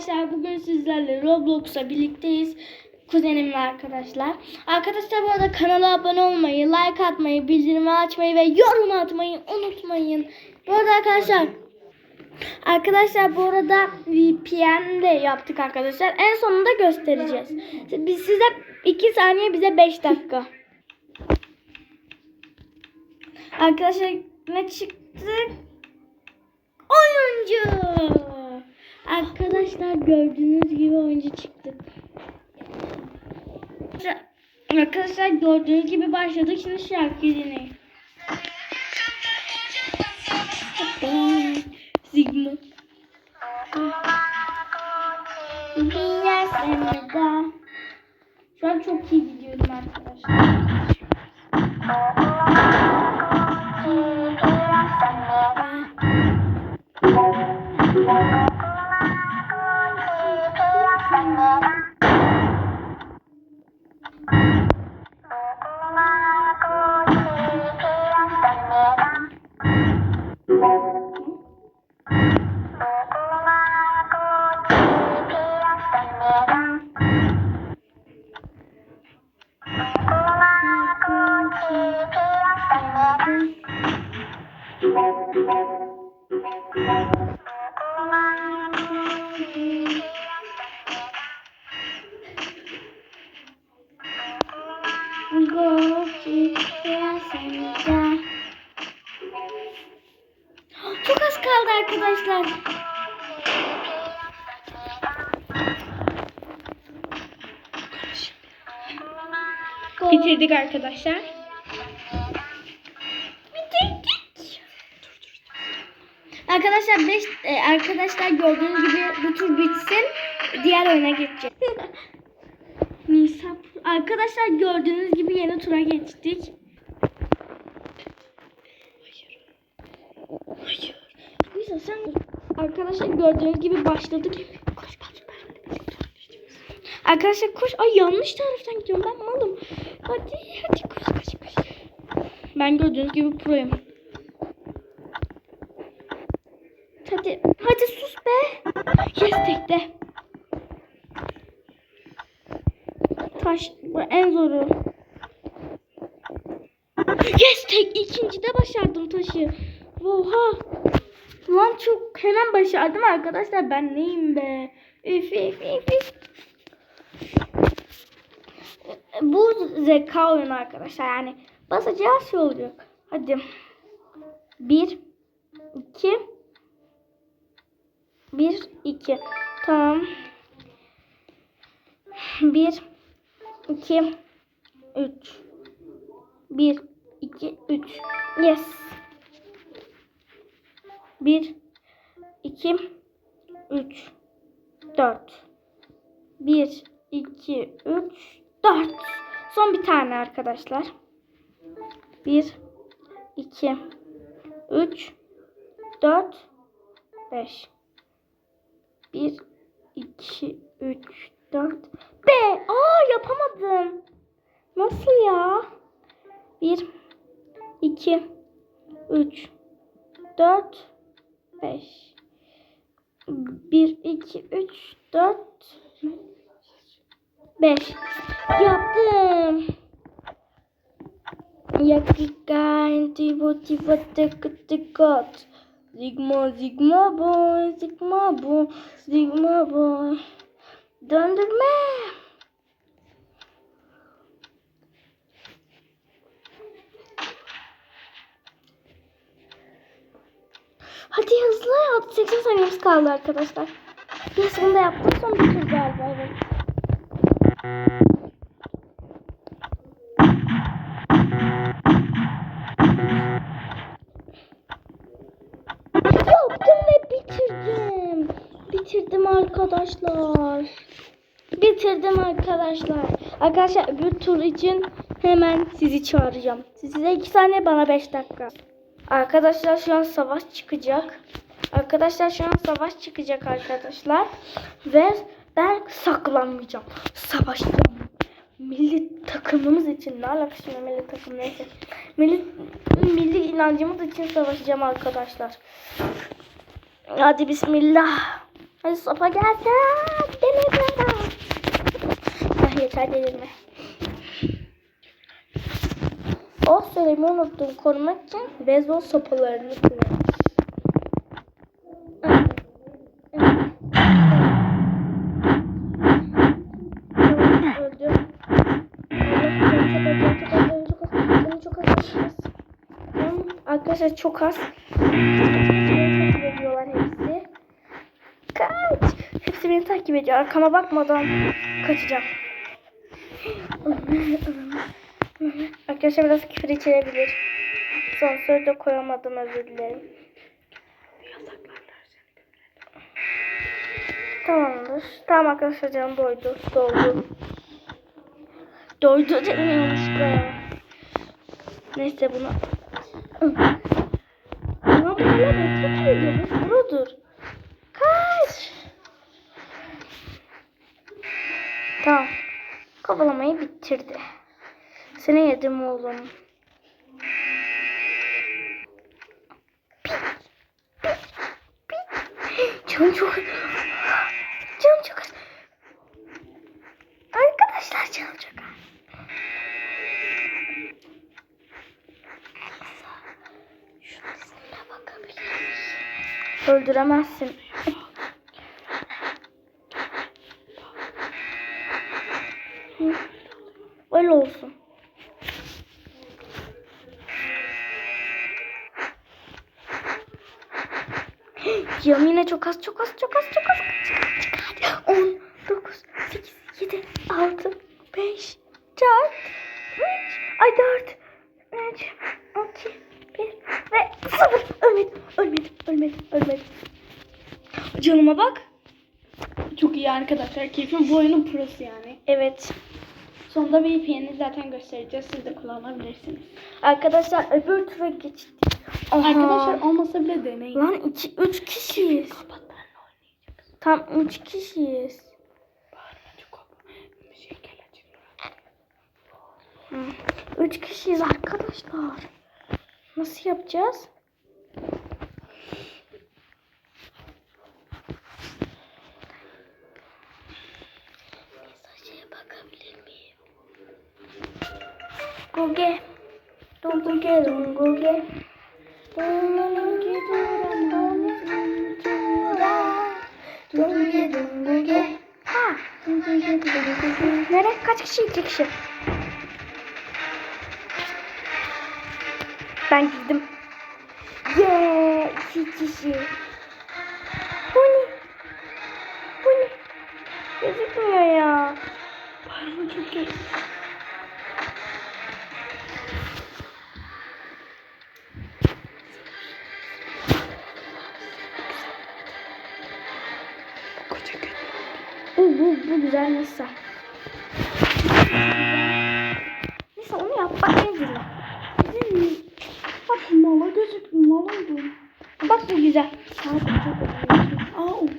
Arkadaşlar bugün sizlerle Roblox'a birlikteyiz. Kuzenimle arkadaşlar. Arkadaşlar bu arada kanala abone olmayı, like atmayı, bildirimi açmayı ve yorum atmayı unutmayın. Bu arada arkadaşlar Arkadaşlar bu arada VPN de yaptık arkadaşlar. En sonunda göstereceğiz. Biz size 2 saniye bize 5 dakika. Arkadaşlar ne çıktı? Oyuncu. Arkadaşlar gördüğünüz gibi oyuncu çıktı. Arkadaşlar gördüğünüz gibi başladık. Şimdi şarkı dinleyin. Sigma. Şu an çok iyi kaldı arkadaşlar. Bitirdik arkadaşlar. Bitirdik. Arkadaşlar 5 arkadaşlar gördüğünüz gibi bu tur bitsin. Diğer oyuna geçeceğiz. Nisa arkadaşlar gördüğünüz gibi yeni tura geçtik. Hayır. Nisa sen arkadaşlar gördüğünüz gibi başladık. Koş koş Arkadaşlar koş. Ay yanlış taraftan gidiyorum ben malım. Hadi hadi koş koş koş. Ben gördüğünüz gibi proyum. Hadi hadi sus be. Yes tekte. Taş bu en zoru. Yes tek ikincide başardım taşı. Oha. Lan çok hemen başardım arkadaşlar. Ben neyim be? Üf üf üf. Bu zeka oyunu arkadaşlar. Yani basacağı şey oluyor. Hadi. Bir, iki, bir, iki. Tamam. Bir, iki, üç. Bir, iki, üç. Yes. Bir, iki, üç, dört. Bir, iki, üç, dört. Son bir tane arkadaşlar. Bir, iki, üç, dört, beş. Bir, iki, üç, dört. Be! Aa yapamadım. Nasıl ya? Bir, iki, üç, dört, beş. Bir, iki, üç, dört, beş. Yaptım. Yakika, intibo, tibo, tek, tekot. Sigma, sigma boy, sigma boy, sigma boy. Döndürme. Hadi hızlı yap. 80 saniyemiz kaldı arkadaşlar. Yes bunu da yaptık. Son bir tur galiba. Evet. Yaptım ve bitirdim. Bitirdim arkadaşlar. Bitirdim arkadaşlar. Arkadaşlar öbür tur için hemen sizi çağıracağım. Size 2 saniye bana 5 dakika. Arkadaşlar şu an savaş çıkacak. Arkadaşlar şu an savaş çıkacak arkadaşlar. Ve ben saklanmayacağım. Savaşacağım. Milli takımımız için ne alakası şimdi milli takım neyse. Milli, milli inancımız için savaşacağım arkadaşlar. Hadi bismillah. Hadi sopa gelsin. Delirme. Ah yeter delirme. Oh söylemeyi unuttum. Korumak için beyzbol sopalarını kullanmış. Arkadaşlar çok az. Hepsi. Kaç. Hepsi beni takip ediyor. Arkama bakmadan kaçacağım. Arkadaşlar biraz küfür içerebilir. Son sözde koyamadım özür dilerim. Tamamdır. Tamam arkadaşlar canım doydu. Doldu. Doydu be. Neyse bunu. Ama bu hala bekle ediyor. Bu budur. Kaç. Tamam. Kovalamayı bitirdi. Seni yedim oğlum. Canım çok... Canım çok... Arkadaşlar canım çok... Öldüremezsin. Canım yine çok az, çok az, çok az, çok az. Çık, çık, hadi. 10, 9, 8, 7, 6, 5, 4, 3, ay 4, 3, 2, 1 ve 0. Ölmedim, ölmedim, ölmedim, ölmedim. Canıma bak. Çok iyi arkadaşlar. Keyfim bu oyunun prosu yani. Evet. Sonunda VPN'i zaten göstereceğiz. Siz de kullanabilirsiniz. Arkadaşlar öbür tura geçtik. Arkadaşlar olmasa bile deneyin. Lan 2 3 kişiyiz. Kapat benimle oynayacağız. Tam 3 kişiyiz. Şey. Üç kişiyiz arkadaşlar. Nasıl yapacağız? Mesajı bakabilir miyim? Google. Don Google, Google. Nereye? Kaç kişi? İki kişi. Ben girdim. Yeah, iki kişi. Bu ne? Bu ne? Gözükmüyor ya. Bağırma çok iyi. Bu, bu, bu güzel neyse. Neyse onu yap. Bak en güzel. Bak mala gözük mal oldu. Bak bu güzel. Abi çok. Aa oldu.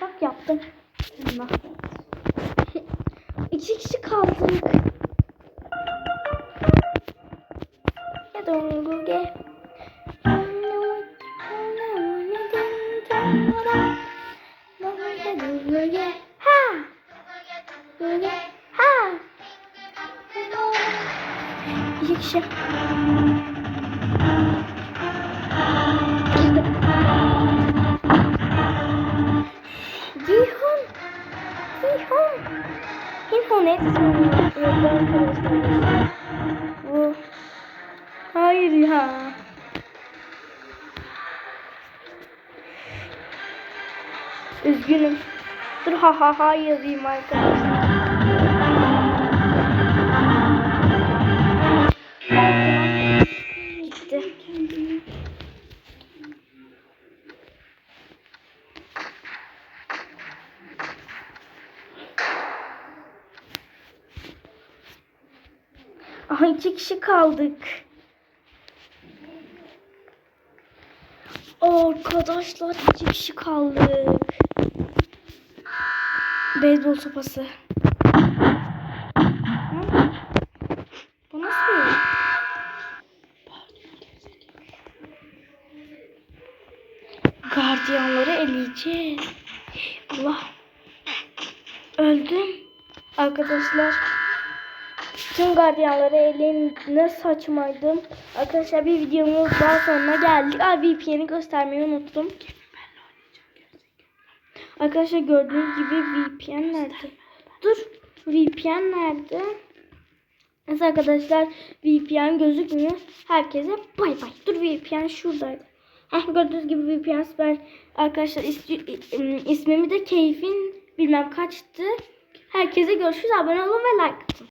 Bak yaptım. Bak. İki kişi kaldık. Ya dongu ge. Ha. İki kişi. Cihun. Cihun. Cihun neydi Bu. Hayır ya. Üzgünüm. Dur ha ha ha yazayım arkadaşlar. Aha iki kişi kaldık. Arkadaşlar iki kişi kaldık. Beyzbol sopası. Bu nasıl? Gardiyanları eleyeceğiz. Öldüm. Arkadaşlar tüm gardiyanları eleyin ne saçmaydım. Arkadaşlar bir videomuz daha sonuna geldik. Aa VPN'i göstermeyi unuttum. Arkadaşlar gördüğünüz gibi VPN nerede? Dur. VPN nerede? Evet arkadaşlar VPN gözükmüyor. Herkese bay bay. Dur VPN şuradaydı. Heh, gördüğünüz gibi VPN süper. Arkadaşlar is- ismimi de keyfin bilmem kaçtı. Herkese görüşürüz. Abone olun ve like atın.